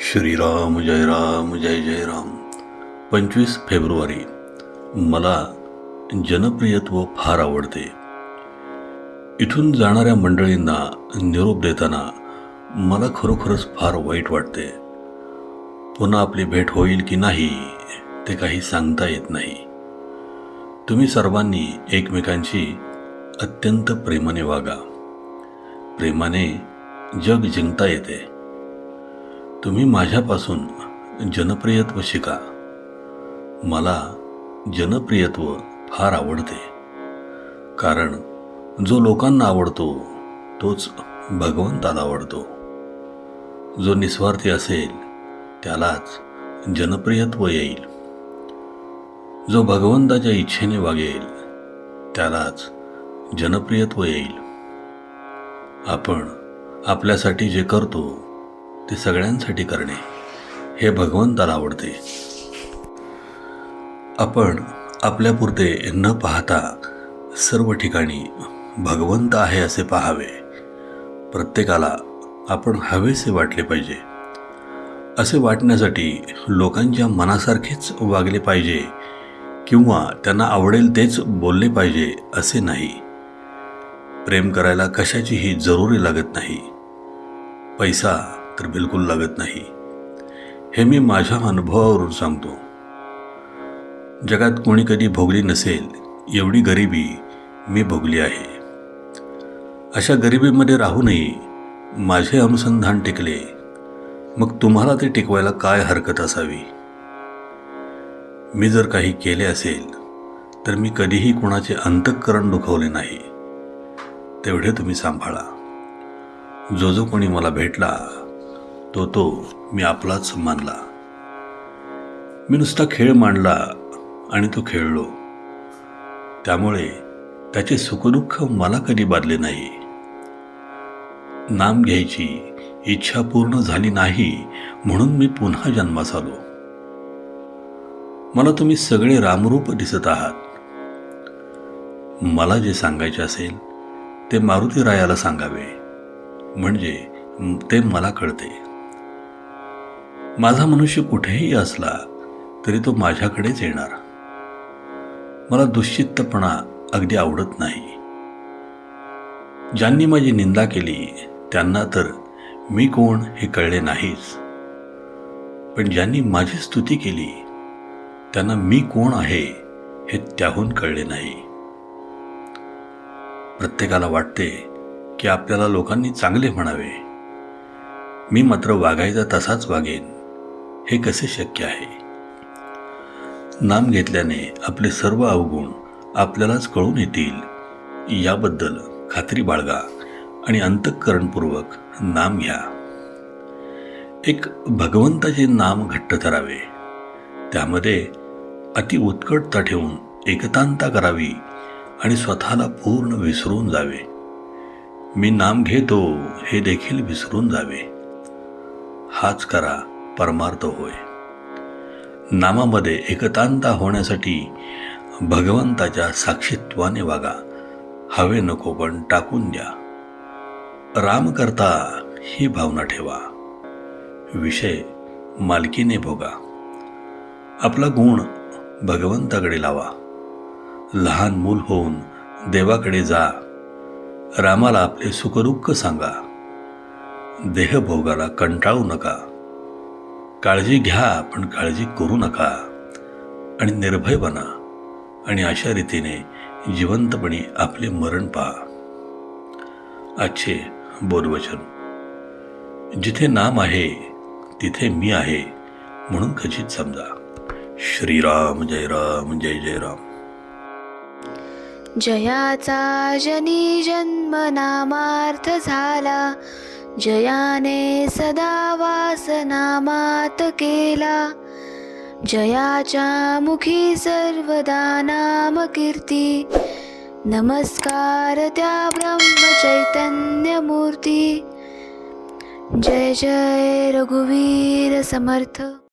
श्रीराम जय राम जय जय राम. पंचवीस फेब्रुवारी. मला जनप्रियत्व फार आवडते. इथून जाणाऱ्या मंडळींना निरोप देताना मला खरोखरच फार वाईट वाटते. पुन्हा आपली भेट होईल की नाही ते काही सांगता येत नाही. तुम्ही सर्वांनी एकमेकांशी अत्यंत प्रेमाने वागा. प्रेमाने जग जिंकता येते. तुम्ही माझ्यापासून जनप्रियत्व शिका. मला जनप्रियत्व फार आवडते. कारण जो लोकांना आवडतो तोच भगवंताला आवडतो. जो निस्वार्थी असेल त्यालाच जनप्रियत्व येईल. जो भगवंताच्या इच्छेने वागेल त्यालाच जनप्रियत्व येईल. आपण आपल्यासाठी जे करतो ते सगळ्यांसाठी करणे हे भगवंताला आवडते. आपण आपल्यापुरते न पाहता सर्व ठिकाणी भगवंत आहे असे पाहावे. प्रत्येकाला आपण हवेसे वाटले पाहिजे. असे वाटण्यासाठी लोकांच्या मनासारखेच वागले पाहिजे किंवा त्यांना आवडेल तेच बोलले पाहिजे असे नाही. प्रेम करायला कशाचीही जरुरी लागत नाही. पैसा तर बिलकुल लागत नाही. हे मी माझ्या अनुभवावरून सांगतो. जगात कोणी कधी भोगली नसेल एवढी गरिबी मी भोगली आहे. अशा गरिबीमध्ये राहूनही माझे अनुसंधान टिकले. मग तुम्हाला ते टिकवायला काय हरकत असावी? मी जर काही केले असेल तर मी कधीही कोणाचे अंतःकरण दुखवले नाही. तेवढे तुम्ही सांभाळा. जो जो कोणी मला भेटला तो तो मी आपलाच मानला. मी नुसता खेळ मांडला आणि तो खेळलो. त्यामुळे त्याचे सुखदुःख मला कधी बाधले नाही. नाम घ्यायची इच्छा पूर्ण झाली नाही म्हणून मी पुन्हा जन्मास आलो मला तुम्ही सगळे रामरूप दिसत आहात. मला जे सांगायचे असेल ते मारुती रायाला सांगावे. म्हणजे ते मला कळते. माझा मनुष्य कुठेही असला तरी तो माझ्याकडेच येणार. मला दुश्चित्तपणा अगदी आवडत नाही. ज्यांनी माझी निंदा केली त्यांना तर मी कोण हे कळले नाहीच. पण ज्यांनी माझी स्तुती केली त्यांना मी कोण आहे हे त्याहून कळले नाही. प्रत्येकाला वाटते की आपल्याला लोकांनी चांगले म्हणावे. मी मात्र वागायचा तसाच वागेन. हे कसे शक्य आहे? नाम घेतल्याने आपले सर्व अवगुण आपल्यालाच कळून येतील. याबद्दल खात्री बाळगा आणि अंतःकरणपूर्वक नाम घ्या. एक भगवंताचे नाम घट्ट धरावे. त्यामध्ये अति उत्कटता ठेवून एकतांता करावी आणि स्वतःला पूर्ण विसरून जावे. मी नाम घेतो हे देखील विसरून जावे. हाच करा. परमार्थ होय. नामामध्ये एकतांता होण्यासाठी भगवंताच्या साक्षीत्वाने वागा. हवे नको पण टाकून द्या. राम करता ही भावना ठेवा. विषय मालकीने भोगा. आपला गुण भगवंताकडे लावा. लहान मूल होऊन देवाकडे जा. रामाला आपले सुखदुःख सांगा. देहभोगाला कंटाळू नका. काळजी घ्या पण काळजी करू नका. आणि निर्भय बना. आणि अशा रीतीने जिवंतपणे आपले मरण पहा. आजचे बोधवचन. जिथे नाम आहे तिथे मी आहे म्हणून खचित समजा. श्रीराम जय राम जय जय राम. जयाचा जनी जन्म नामार्थ झाला. जयाने सदा वास केला. जयाच्या मुखी सर्वदा नाम कीर्ती नमस्कार त्या ब्रह्मचैतन्य मूर्ती जय जय रघुवीर समर्थ.